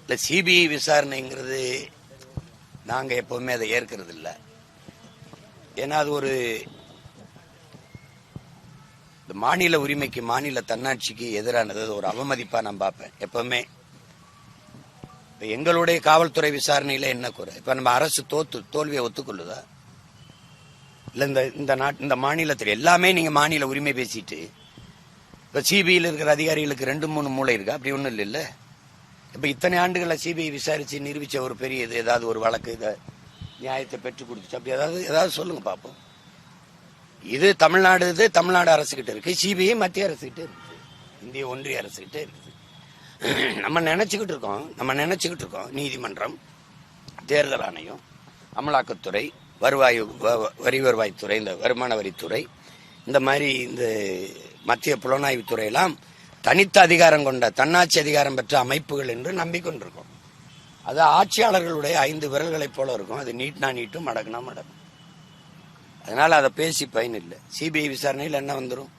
இல்லை சிபிஐ விசாரணைங்கிறது நாங்க எப்பவுமே அதை ஏற்கிறது இல்லை ஏன்னா அது ஒரு இந்த மாநில உரிமைக்கு மாநில தன்னாட்சிக்கு எதிரானது. அது ஒரு அவமதிப்பா நான் பார்ப்பேன் எப்பவுமே. இப்போ எங்களுடைய காவல்துறை விசாரணையில என்ன குறை? இப்ப நம்ம அரசு தோத்து தோல்வியை ஒத்துக்கொள்ளுதா? இல்லை இந்த இந்த நாட் இந்த மாநிலத்தில் எல்லாமே நீங்க மாநில உரிமை பேசிட்டு இப்போ சிபிஐயில் இருக்கிற அதிகாரிகளுக்கு ரெண்டு மூணு மூளை இருக்கு? அப்படி ஒன்றும் இல்லை இப்போ இத்தனை ஆண்டுகளை சிபிஐ விசாரித்து நிரூபித்த ஒரு பெரிய இது ஏதாவது ஒரு வழக்கு இதை நியாயத்தை பெற்றுக் கொடுத்துச்சு. அப்படி ஏதாவது ஏதாவது சொல்லுங்க பார்ப்போம் இது தமிழ்நாடு இது தமிழ்நாடு அரசுக்கிட்ட இருக்குது சிபிஐ மத்திய அரசுகிட்ட இருக்குது இந்திய ஒன்றிய அரசுக்கிட்டே இருக்குது நம்ம நினச்சிக்கிட்டு இருக்கோம் நம்ம நினச்சிக்கிட்டு இருக்கோம். நீதிமன்றம் தேர்தல் ஆணையம் அமலாக்கத்துறை வருவாய் வ- வரி வருவாய்த்துறை இந்த வருமான வரித்துறை இந்த மாதிரி இந்த மத்திய புலனாய்வு துறையெல்லாம் தனித்த அதிகாரம் கொண்ட தன்னாட்சி அதிகாரம் பெற்ற அமைப்புகள் என்று நம்பிக்கொண்டிருக்கோம். அது ஆட்சியாளர்களுடைய ஐந்து விரல்களைப் போல இருக்கும். அது நீட்னா நீட்டும் மடக்குனா மடக்கும். அதனால அதை பேசி பயன் இல்லை. சிபிஐ விசாரணையில் என்ன வந்துடும்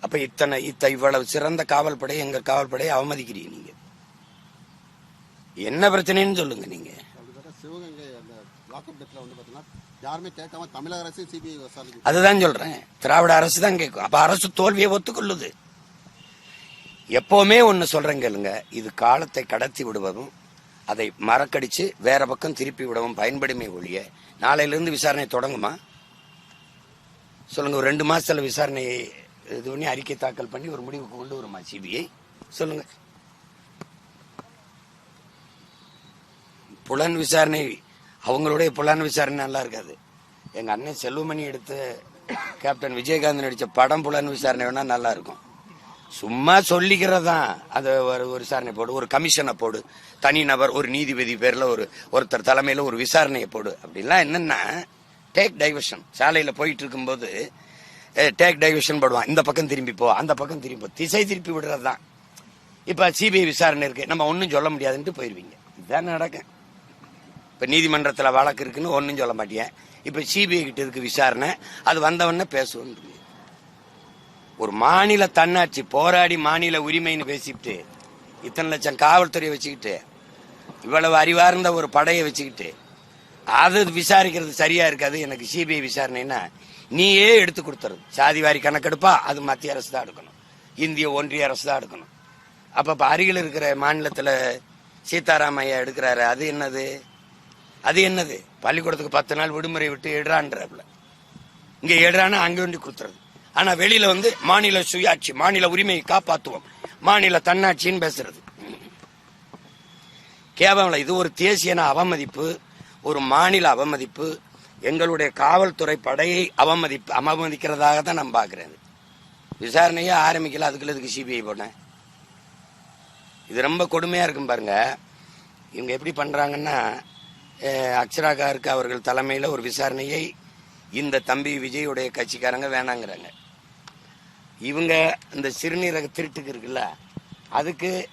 அப்ப இத்தனை இத்த இவ்வளவு சிறந்த காவல்படை எங்க காவல்படையை அவமதிக்கிறீங்க நீங்க. என்ன பிரச்சனைன்னு சொல்லுங்க நீங்க. சிவகங்கை அந்த லாக்அப் வந்து யாருமே கேட்காம தமிழக அரசு சிபிஐ அதுதான் சொல்றேன். திராவிட அரசு தான் கேட்கும். அப்ப அரசு தோல்வியை ஒத்துக்கொள்ளுது. எப்பவுமே ஒன்னு சொல்றேன் கேளுங்க. இது காலத்தை கடத்தி விடுவதும் அதை மறக்கடிச்சு வேற பக்கம் திருப்பி விடவும் பயன்படுமே ஒழிய நாளையிலேருந்து விசாரணை தொடங்குமா? சொல்லுங்க ஒரு ரெண்டு மாசத்துல விசாரணை இது பண்ணி அறிக்கை தாக்கல் பண்ணி ஒரு முடிவுக்கு கொண்டு வருமா சிபிஐ? சொல்லுங்க. புலன் விசாரணை அவங்களுடைய புலன் விசாரணை நல்லா இருக்காது. எங்க அண்ணன் செல்வமணி எடுத்து கேப்டன் விஜயகாந்த் நடிச்ச படம் புலன் விசாரணை வேணா நல்லா இருக்கும். சும்மா சொல்லிக்கிறதான் அது ஒரு ஒரு விசாரணை போடு ஒரு கமிஷனை போடு. தனிநபர் ஒரு நீதிபதி பேர்ல ஒரு ஒருத்தர் தலைமையில ஒரு விசாரணையை போடு. அப்படிலாம் என்னன்னா டேக் டைவர்ஷன் சாலையில போயிட்டு இருக்கும்போது டேக் டைவர்ஷன் போடுவான். இந்த பக்கம் திரும்பி போ அந்த பக்கம் திரும்பி போ. திசை திருப்பி விடுறது தான் இப்ப சிபிஐ விசாரணை இருக்கு. நம்ம ஒன்றும் சொல்ல முடியாதுன்ட்டு போயிருவீங்க. இதுதான் நடக்கும். இப்போ நீதிமன்றத்தில் வழக்கு இருக்குன்னு ஒன்றும் சொல்ல மாட்டேன் இப்போ சிபிஐ கிட்ட இருக்கு விசாரணை. அது வந்தவொடனே பேசுவோம். ஒரு மாநில தன்னாட்சி போராடி மாநில உரிமைன்னு பேசிக்கிட்டு இத்தனை லட்சம் காவல்துறையை வச்சுக்கிட்டு இவ்வளவு அறிவார்ந்த ஒரு படையை வச்சுக்கிட்டு அது விசாரிக்கிறது சரியா இருக்காது. எனக்கு சிபிஐ விசாரணைன்னா நீயே எடுத்து கொடுத்துறது. சாதிவாரி கணக்கெடுப்பா அது மத்திய அரசு தான் எடுக்கணும். இந்திய ஒன்றிய அரசு தான் எடுக்கணும். அப்ப அருகில் இருக்கிற மாநிலத்தில் சீதாராமையா எடுக்கிறாரு. அது என்னது? அது என்னது? பள்ளிக்கூடத்துக்கு பத்து நாள் விடுமுறை விட்டு எடுறான்றாப்புல இங்க எடுறானா அங்க வேண்டி கொடுத்துறது ஆனா வெளியில வந்து மாநில சுயாட்சி மாநில உரிமையை காப்பாத்துவோம். மாநில தன்னாட்சின்னு பேசுறது. கேவலம் இது ஒரு தேசியன அவமதிப்பு ஒரு மாநில அவமதிப்பு எங்களுடைய காவல்துறை படையை அவமதிப்பு அவமதிக்கிறதாக தான் நான் பார்க்குறேன். விசாரணையே ஆரம்பிக்கல அதுக்குள்ள இதுக்கு சிபிஐ போனேன். இது ரொம்ப கொடுமையாக இருக்கும் பாருங்க. இவங்க எப்படி பண்ணுறாங்கன்னா அக்ஷரா கார்க்கு அவர்கள் தலைமையில் ஒரு விசாரணையை இந்த தம்பி விஜயுடைய கட்சிக்காரங்க வேணாங்கிறாங்க. இவங்க இந்த சிறுநீரக திருட்டுக்கு இருக்குல்ல அதுக்கு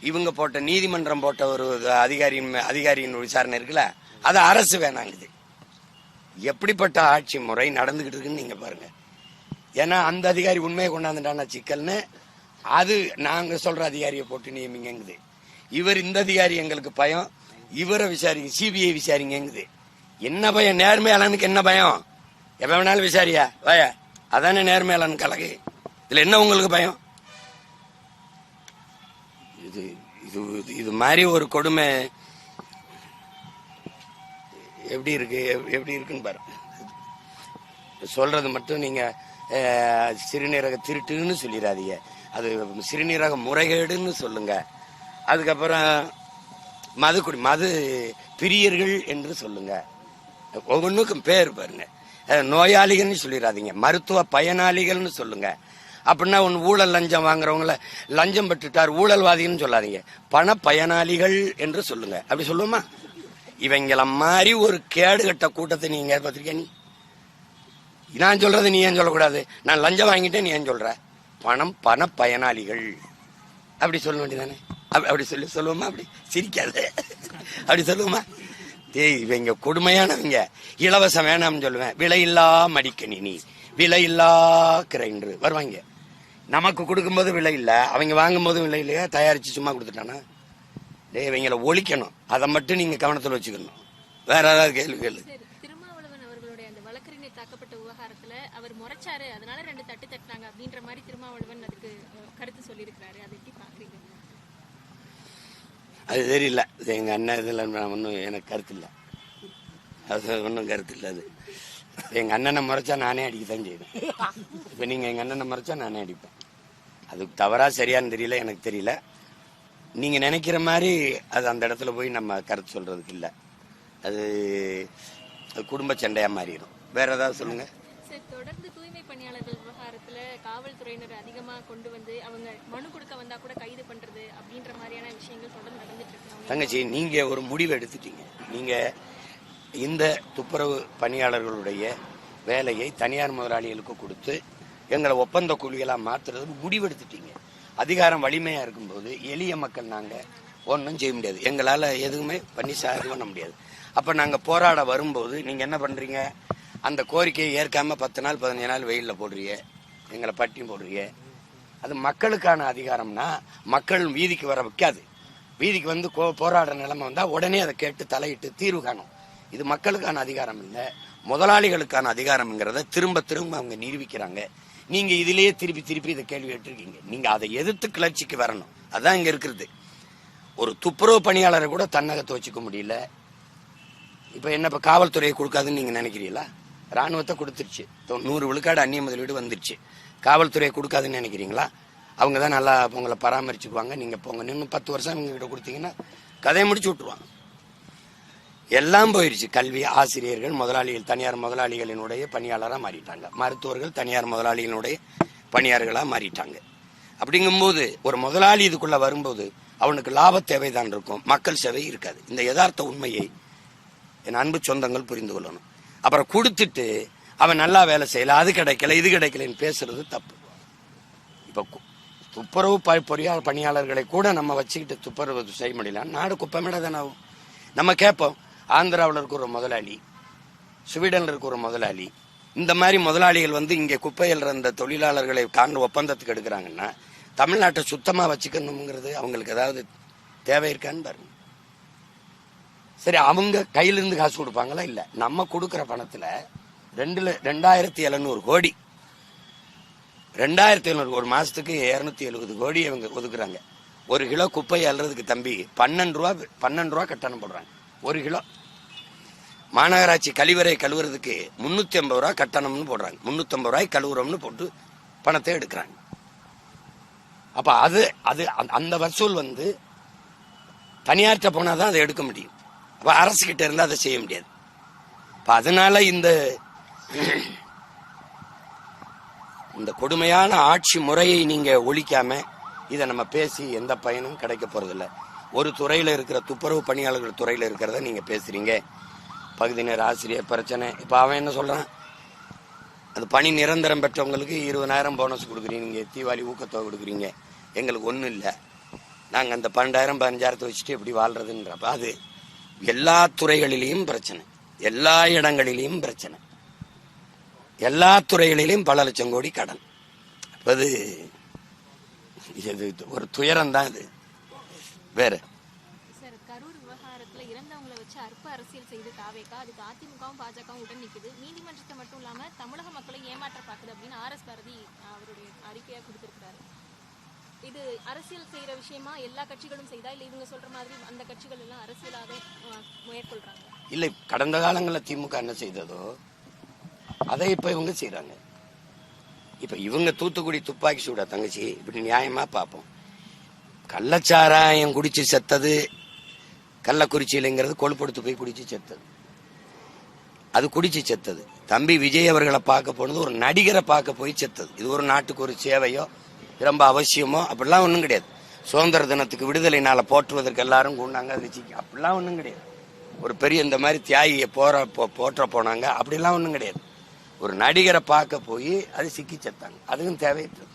இவங்க போட்ட நீதிமன்றம் போட்ட ஒரு அதிகாரியின் அதிகாரியின் விசாரணை இருக்குல்ல அது அரசு வேணாங்குது. எப்படிப்பட்ட ஆட்சி முறை நடந்துகிட்டு இருக்குன்னு நீங்க பாருங்க. ஏன்னா அந்த அதிகாரி உண்மையை கொண்டாந்துட்டானா சிக்கல்னு அது நாங்க சொல்ற அதிகாரியை போட்டு நியமிங்கங்குது. இவர் இந்த அதிகாரி எங்களுக்கு பயம் இவரை விசாரிங்க சிபிஐ விசாரிங்கங்குது. என்ன பயம்? நேர்மையாளனுக்கு என்ன பயம்? எப்ப வேணாலும் விசாரியா? வய. அதானே நேர்மையாளன் கலகு. இதுல என்ன உங்களுக்கு பயம்? இது இது இது- மாதிரி ஒரு கொடுமை எப்படி இருக்கு? எப்- எப்படி இருக்குன்னு பாருங்க சொல்றது மட்டும் நீங்க சிறுநீரக திருட்டுன்னு சொல்லிடாதீங்க. அது சிறுநீரக முறைகேடுன்னு சொல்லுங்க. அதுக்கப்புறம் மது குடி மது பிரியர்கள் என்று சொல்லுங்க. ஒவ்வொன்றுக்கும் பேர் பாருங்க. நோயாளிகள்னு சொல்லிடாதீங்க மருத்துவ பயனாளிகள்னு சொல்லுங்க. அப்படின்னா ஒன்று ஊழல் லஞ்சம் வாங்குறவங்கள லஞ்சம் பெற்றுட்டார் ஊழல்வாதின்னு சொல்லாதீங்க. பண பயனாளிகள் என்று சொல்லுங்க. அப்படி சொல்லுவோமா? இவங்கள மாதிரி ஒரு கேடுகட்ட கூட்டத்தை நீங்க பார்த்திருக்கியா நீ? நான் சொல்றது நீ ஏன் சொல்லக்கூடாது? நான் லஞ்சம் வாங்கிட்டேன் நீ ஏன் சொல்ற? பணம் பண பயனாளிகள். அப்படி சொல்ல வேண்டியதானே அப்படி அப்படி சொல்லி சொல்லுவோமா? அப்படி சிரிக்காது. அப்படி சொல்லுவோமா? டேய் இவங்க கொடுமையானவங்க. இலவசம் வேணாம்னு சொல்லுவேன். விலையில்லா மடிக்கணினி விலையில்லா கிரைண்டர். வருவாங்க. நமக்கு கொடுக்கும்போது விலை இல்லை. அவங்க வாங்கும்போதும் விலை இல்லையா? தயாரிச்சு சும்மா கொடுத்துட்டானா? டேய் இவங்கள ஒழிக்கணும். அதை மட்டும் நீங்க கவனத்தில் வச்சுக்கணும். வேற ஏதாவது கேள்வி கேளு சரி திருமாவளவன் அவர்களுடைய அந்த வழக்கறிஞர் தாக்கப்பட்ட விவகாரத்துல அவர் முறைச்சாரு. அதனால ரெண்டு தட்டு தட்டினாங்க அப்படின்ற மாதிரி திருமாவளவன் அதுக்கு கருத்து சொல்லியிருக்கிறாரு. அதை எப்படி பாக்குறீங்க? அது தெரியல. எங்க அண்ணன் இதில் நான் ஒன்றும் எனக்கு கருத்து இல்லை. அது ஒன்றும் கருத்து இல்லை அது. எங்க அண்ணனை முறைச்சா நானே அடிக்கத்தான் செய்வேன். இப்போ நீங்க எங்க அண்ணனை முறைச்சா நானே அடிப்பேன். அதுக்கு தவறா சரியான்னு தெரியல எனக்கு தெரியல. நீங்க நினைக்கிற மாதிரி அது அந்த இடத்துல போய் நம்ம கருத்து சொல்றதுக்கு இல்லை. அது அது குடும்ப சண்டையா மாறிடும். வேற ஏதாவது சொல்லுங்க. சரி தொடர்ந்து தூய்மை பணியாளர்கள் விவகாரத்துல காவல்துறையினர் அதிகமா கொண்டு வந்து அவங்க மனு கொடுக்க வந்தா கூட கைது பண்றது அப்படின்ற மாதிரியான விஷயங்கள் தொடர்ந்து நடந்துட்டு இருக்கு. தங்கச்சி நீங்க ஒரு முடிவு எடுத்துட்டீங்க. நீங்க இந்த துப்புரவு பணியாளர்களுடைய வேலையை தனியார் முதலாளிகளுக்கு கொடுத்து எங்களை ஒப்பந்த கூலிகளா மாத்துறது முடிவு எடுத்துட்டீங்க. அதிகாரம் வலிமையா இருக்கும்போது எளிய மக்கள் நாங்க ஒன்றும் செய்ய முடியாது. எங்களால எதுவுமே பண்ணி சா- இது பண்ண முடியாது. அப்ப நாங்க போராட வரும்போது நீங்க என்ன பண்றீங்க? அந்த கோரிக்கையை ஏற்காம பத்து நாள் பதினஞ்சு நாள் வெயிலில் போடுறீங்க எங்களை பட்டியும் போடுறீங்க அது மக்களுக்கான அதிகாரம்னா மக்கள் வீதிக்கு வர வைக்காது. வீதிக்கு வந்து கோ- போராடுற நிலைமை வந்தால் உடனே அதை கேட்டு தலையிட்டு தீர்வு காணும். இது மக்களுக்கான அதிகாரம் இல்லை. முதலாளிகளுக்கான அதிகாரம்ங்கிறத திரும்ப திரும்ப அவங்க நிரூபிக்கிறாங்க. நீங்க இதுலயே திருப்பி திருப்பி இதை கேள்வி கேட்டிருக்கீங்க. நீங்க அதை எதிர்த்து கிளர்ச்சிக்கு வரணும். அதான் இங்க இருக்கிறது. ஒரு துப்புரவு பணியாளரை கூட தன்னகத்தை வச்சுக்க முடியல. இப்ப என்ன இப்ப காவல்துறையை கொடுக்காதுன்னு நீங்க நினைக்கிறீங்களா? ராணுவத்தை கொடுத்துருச்சு. நூறு விழுக்காடு அந்நிய முதலீடு வந்துருச்சு. காவல்துறையை கொடுக்காதுன்னு நினைக்கிறீங்களா? அவங்க தான் நல்லா உங்களை பராமரிச்சுக்குவாங்க. நீங்கள் போங்க. இன்னும் பத்து வருஷம் இவங்க கிட்ட கொடுத்தீங்கன்னா கதையை முடிச்சு விட்டுருவாங்க. எல்லாம் போயிடுச்சு கல்வி ஆசிரியர்கள் முதலாளிகள் தனியார் முதலாளிகளினுடைய பணியாளராக மாறிட்டாங்க. மருத்துவர்கள் தனியார் முதலாளிகளுடைய பணியாளர்களாக மாறிட்டாங்க. அப்படிங்கும்போது ஒரு முதலாளி இதுக்குள்ளே வரும்போது அவனுக்கு லாப தேவைதான் இருக்கும். மக்கள் சேவை இருக்காது. இந்த யதார்த்த உண்மையை என் அன்பு சொந்தங்கள் புரிந்து கொள்ளணும். அப்புறம் கொடுத்துட்டு அவன் நல்லா வேலை செய்யல. அது கிடைக்கல இது கிடைக்கலன்னு பேசுறது தப்பு. இப்போ துப்புரவு ப- பொறியாளர் பணியாளர்களை கூட நம்ம வச்சுக்கிட்டு துப்புரவு செய்ய முடியல நாடு குப்பமேட தானே ஆகும். நம்ம கேட்போம் ஆந்திராவில் இருக்கிற ஒரு முதலாளி ஸ்வீடனில் இருக்கிற ஒரு முதலாளி இந்த மாதிரி முதலாளிகள் வந்து இங்கே குப்பையில் இருந்த தொழிலாளர்களை காண ஒப்பந்தத்துக்கு எடுக்கிறாங்கன்னா தமிழ்நாட்டை சுத்தமாக வச்சுக்கணுங்கிறது அவங்களுக்கு ஏதாவது தேவை இருக்கான்னு பாருங்க. சரி அவங்க கையில இருந்து காசு கொடுப்பாங்களா? இல்ல. நம்ம கொடுக்குற பணத்துல ரெண்டுல ரெண்டாயிரத்தி எழுநூறு கோடி. ரெண்டாயிரத்தி எழுநூறு ஒரு மாசத்துக்கு இருநூத்தி எழுபது கோடி அவங்க ஒதுக்குறாங்க. ஒரு கிலோ குப்பை அல்றதுக்கு தம்பி பன்னெண்டு ரூபா பன்னெண்டு ரூபா கட்டணம் போடுறாங்க. ஒரு கிலோ. மாநகராட்சி கழிவறை கழுவுறதுக்கு முன்னூத்தி ஐம்பது ரூபா கட்டணம்னு போடுறாங்க. முன்னூத்தி ஐம்பது ரூபாய் கழுவுறோம்னு போட்டு பணத்தை எடுக்கிறாங்க. அப்ப அது அது அந்த- அந்த வசூல் வந்து தனியார்கிட்ட போனாதான் அதை எடுக்க முடியும். அப்போ அரசு கிட்ட அதை செய்ய முடியாது. இப்போ அதனால இந்த இந்த கொடுமையான ஆட்சி முறையை நீங்க ஒழிக்காம இதை நம்ம பேசி எந்த பயனும் கிடைக்க போறதில்ல. ஒரு துறையில இருக்கிற துப்புரவு பணியாளர்கள் துறையில இருக்கிறத நீங்க பேசுறீங்க. பகுதி நேர ஆசிரியர் பிரச்சனை. இப்ப அவன் என்ன சொல்றான்? அது பணி நிரந்தரம் பெற்றவங்களுக்கு இருபதாயிரம் போனஸ் கொடுக்குறீங்க. தீபாவளி ஊக்கத்தொகை கொடுக்குறீங்க. எங்களுக்கு ஒன்றும் இல்லை. நாங்கள் அந்த பன்னெண்டாயிரம் பதினஞ்சாயிரத்தை வச்சுட்டு எப்படி வாழ்றதுன்றப்ப அது எல்லா துறைகளிலையும் பிரச்சனை. எல்லா இடங்களிலையும் பிரச்சனை. எல்லா துறைகளிலும் பல லட்சம் கோடி கடன். அது இது ஒரு துயரம் தான் இது வேற. சார் கரூர் இறந்தவங்களை வச்சு அரசியல் செய்து அதுக்கு அதிமுகவும் பாஜகவும் உடன் நீதிமன்றத்தை மட்டும் இல்லாம தமிழக மக்களை ஏமாற்ற பாக்குது அப்படின்னு ஆர் எஸ் பாரதி அவருடைய அறிக்கையா கொடுத்திருக்கிறாரு. இது அரசியல் செய்யற விஷயமா எல்லா கட்சிகளும் செய்தா? இல்ல இவங்க சொல்ற மாதிரி அந்த கட்சிகள் எல்லாம் அரசியலாக மேற்கொள்றாங்க இல்லை கடந்த காலங்களில் திமுக என்ன செய்ததோ அதை இப்ப இவங்க செய்யறாங்க இப்ப இவங்க தூத்துக்குடி துப்பாக்கி சூடா தங்கச்சி இப்படி நியாயமா பார்ப்போம் கள்ளச்சாராயம் குடிச்சு செத்தது கள்ளக்குறிச்சியிலங்கிறது கொழுப்படுத்து போய் குடிச்சு செத்தது. அது குடிச்சு செத்தது. தம்பி விஜய் அவர்களை பார்க்க போனது ஒரு நடிகரை பார்க்க போய் செத்தது. இது ஒரு நாட்டுக்கு ஒரு சேவையோ ரொம்ப அவசியமோ? அப்படிலாம் ஒன்றும் கிடையாது. சுதந்திர தினத்துக்கு விடுதலை நாளை போற்றுவதற்கு எல்லாரும் கூண்டாங்க அது அப்படிலாம் ஒன்றும் கிடையாது. ஒரு பெரிய இந்த மாதிரி தியாகியை போற போற்ற போனாங்க அப்படிலாம் ஒன்றும் கிடையாது. ஒரு நடிகரை பார்க்க போய் அது சிக்கி செத்தாங்க. அதுவும் தேவையற்றது.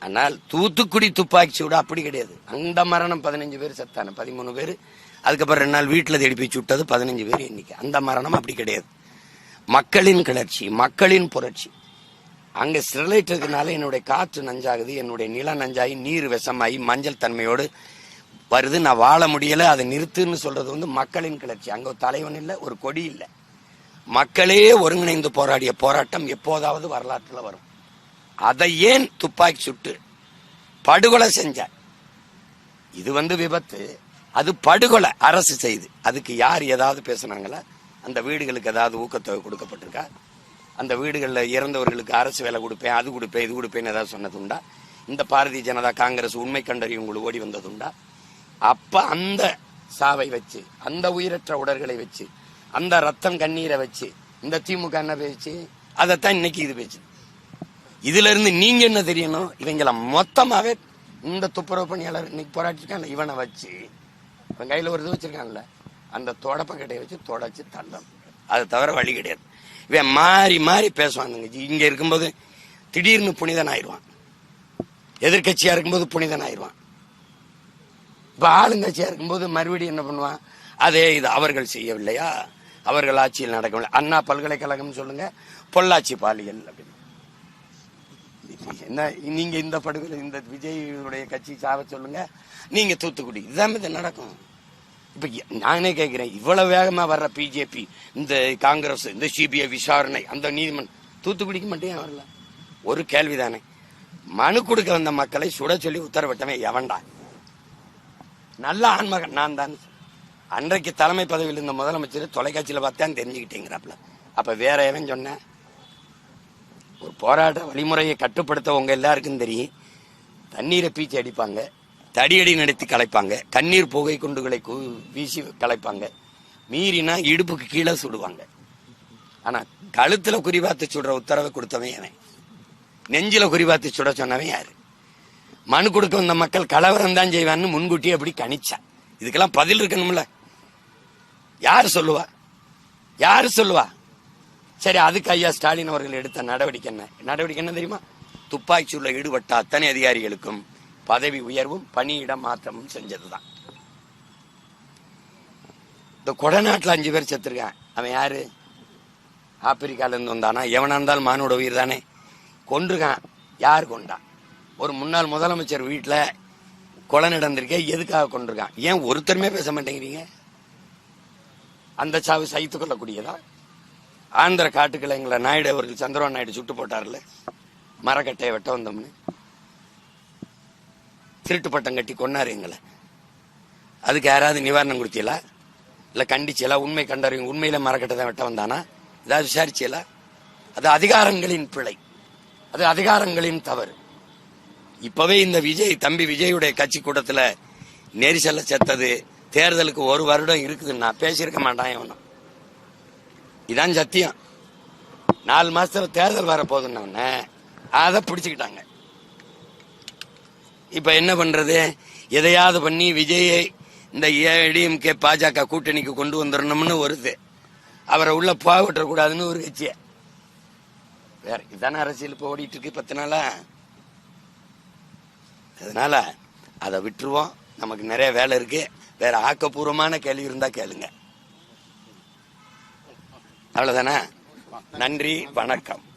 ஆனால் தூத்துக்குடி துப்பாக்கி சூடு அப்படி கிடையாது. அந்த மரணம் பதினஞ்சு பேர் செத்தான பதிமூணு பேர். அதுக்கப்புறம் ரெண்டு நாள் வீட்டில் தேடி போய் சுட்டது பதினஞ்சு பேர் இன்னைக்கு அந்த மரணம் அப்படி கிடையாது. மக்களின் கிளர்ச்சி மக்களின் புரட்சி. அங்க ஸ்டெர்லைட் இருக்கனால என்னுடைய காற்று நஞ்சாகுது என்னுடைய நில நஞ்சாகி நீர் விஷமாகி மஞ்சள் தன்மையோடு வருது. நான் வாழ முடியலை அதை நிறுத்துன்னு சொல்றது வந்து மக்களின் கிளர்ச்சி. அங்கே ஒரு தலைவன் இல்லை ஒரு கொடி இல்லை. மக்களே ஒருங்கிணைந்து போராடிய போராட்டம் எப்போதாவது வரலாற்றில் வரும். அதை ஏன் துப்பாக்கி சுட்டு படுகொலை செஞ்ச இது வந்து விபத்து. அது படுகொலை அரசு செய்து. அதுக்கு யார் ஏதாவது பேசுனாங்களா? அந்த வீடுகளுக்கு ஏதாவது ஊக்கத்தொகை கொடுக்கப்பட்டிருக்கா? அந்த வீடுகளில் இறந்தவர்களுக்கு அரசு வேலை கொடுப்பேன் அது கொடுப்பேன் இது கொடுப்பேன்னு ஏதாவது சொன்னதுண்டா? இந்த பாரதிய ஜனதா காங்கிரஸ் உண்மை கண்டறியும் உங்களுக்கு ஓடி வந்ததுண்டா? அப்போ அந்த சாவை வச்சு அந்த உயிரற்ற உடல்களை வச்சு அந்த ரத்தம் கண்ணீரை வச்சு இந்த திமுக என்ன பேச்சு? அதைத்தான் இன்னைக்கு இது பேச்சு. இதுல இருந்து நீங்க என்ன தெரியணும்? இவங்களை மொத்தமாவே இந்த துப்புரவு பணியாளர் இன்னைக்கு போராட்டிருக்காங்க இவனை வச்சு இவன் கையில ஒரு இது வச்சிருக்காங்கல்ல அந்த தொடப்ப கட்டையை வச்சு தொடச்சு தள்ளணும். அதை தவிர வழி கிடையாது. இவன் மாறி மாறி பேசுவானுங்க. இங்கே இருக்கும்போது திடீர்னு புனிதன் ஆயிடுவான். எதிர்கட்சியாக இருக்கும்போது புனிதன் ஆயிடுவான். இப்போ ஆளுங்கட்சியாக இருக்கும்போது மறுபடியும் என்ன பண்ணுவான்? அதே இது அவர்கள் செய்யவில்லையா? அவர்கள் ஆட்சியில் நடக்கவில்லை. அண்ணா பல்கலைக்கழகம் சொல்லுங்க. பொள்ளாச்சி பாலியல் அப்படின்னு. என்ன நீங்க இந்த படுகொலை இந்த விஜயுடைய கட்சி சாவ சொல்லுங்க. நீங்க தூத்துக்குடி. இதுதான் இது நடக்கும். இப்ப நானே கேட்கிறேன் இவ்வளவு வேகமா வர்ற பிஜேபி இந்த காங்கிரஸ் இந்த சிபிஐ விசாரணை அந்த நீதிமன்றம் தூத்துக்குடிக்கு மட்டும் ஏன் வரல? ஒரு கேள்விதானே. மனு கொடுக்க வந்த மக்களை சுட சொல்லி உத்தரவிட்டவன் எவன்டா? நல்ல ஆன்மகன் நான் தான். அன்றைக்கு தலைமை பதவியில் இருந்த முதலமைச்சர் தொலைக்காட்சியில் பார்த்தேன் தெரிஞ்சுக்கிட்டேங்கிறாப்ல அப்ப வேற எவன் சொன்ன? ஒரு போராட்ட வழிமுறையை கட்டுப்படுத்த உங்க எல்லாருக்கும் தெரியும். தண்ணீரை பீச்சி அடிப்பாங்க. தடியடி நடத்தி கலைப்பாங்க. கண்ணீர் புகை குண்டுகளை வீசி கலைப்பாங்க. மீறினா இடுப்புக்கு கீழே சுடுவாங்க. ஆனா கழுத்துல குறிபாத்து சுடுற உத்தரவை கொடுத்தவன் அவன். நெஞ்சில குறிபாத்து சுட சொன்னவன் யாரு? மனு கொடுக்க வந்த மக்கள் கலவரம் தான் செய்வான்னு முன்கூட்டியே அப்படி கணிச்சான் இதுக்கெல்லாம் பதில் இருக்கணும்ல. யார் சொல்லுவா? யார் சொல்லுவா? சரி அதுக்கு ஐயா ஸ்டாலின் அவர்கள் எடுத்த நடவடிக்கை என்ன? நடவடிக்கை என்ன தெரியுமா? துப்பாக்கி சூழல ஈடுபட்ட அத்தனை அதிகாரிகளுக்கும் பதவி உயர்வும் பணியிட மாற்றமும் செஞ்சதுதான். இந்த கொடநாட்டில் அஞ்சு பேர் செத்துருக்கான். அவன் யாரு? ஆப்பிரிக்கால இருந்து வந்தானா? எவனா இருந்தாலும் மானோட உயிர் தானே. கொண்டிருக்கான் யார் கொண்டான் ஒரு முன்னாள் முதலமைச்சர் வீட்டில் கொலை நடந்திருக்கேன் எதுக்காக கொண்டிருக்கான் ஏன் ஒருத்தருமே பேச மாட்டேங்கிறீங்க? அந்த சாவு சகித்து கொள்ளக்கூடியதா ஆந்திர காட்டுக்களை எங்களை நாயுடு அவர்கள் சந்திரபாபு நாயுடு சுட்டு போட்டார்ல? மரக்கட்டையை வெட்ட வந்தோம்னு. திருட்டு பட்டம் கட்டி கொண்டாரு எங்களை. அதுக்கு யாராவது நிவாரணம் கொடுத்தீங்களா? இல்லை கண்டிச்சீங்களா? உண்மை கண்டறியும் உண்மையில மரக்கட்டை வெட்ட வந்தானா? ஏதாவது விசாரிச்சீங்களா? அது அதிகாரங்களின் பிழை. அது அதிகாரங்களின் தவறு. இப்பவே இந்த விஜய் தம்பி விஜயுடைய கட்சி கூட்டத்தில் நெரிசல்ல செத்தது தேர்தலுக்கு ஒரு வருடம் இருக்குதுன்னா பேசியிருக்க மாட்டான் இவனும். இதான் சத்தியம். நாலு மாசத்துல தேர்தல் வரப்போகுதுன்னு அதை பிடிச்சுக்கிட்டாங்க. இப்ப என்ன பண்றது? எதையாவது பண்ணி விஜயை இந்த ஏடிஎம்கே பாஜக கூட்டணிக்கு கொண்டு வந்துடணும்னு வருது. அவரை உள்ள போக கூடாதுன்னு ஒரு கட்சிய. வேற இதான அரசியல் இப்ப ஓடிட்டு இருக்கு பத்து நாளா? அதனால அதை விட்டுருவோம். நமக்கு நிறைய வேலை இருக்கு. வேற ஆக்கப்பூர்வமான கேள்வி இருந்தா கேளுங்க. அவ்வளவுதானே? நன்றி வணக்கம்.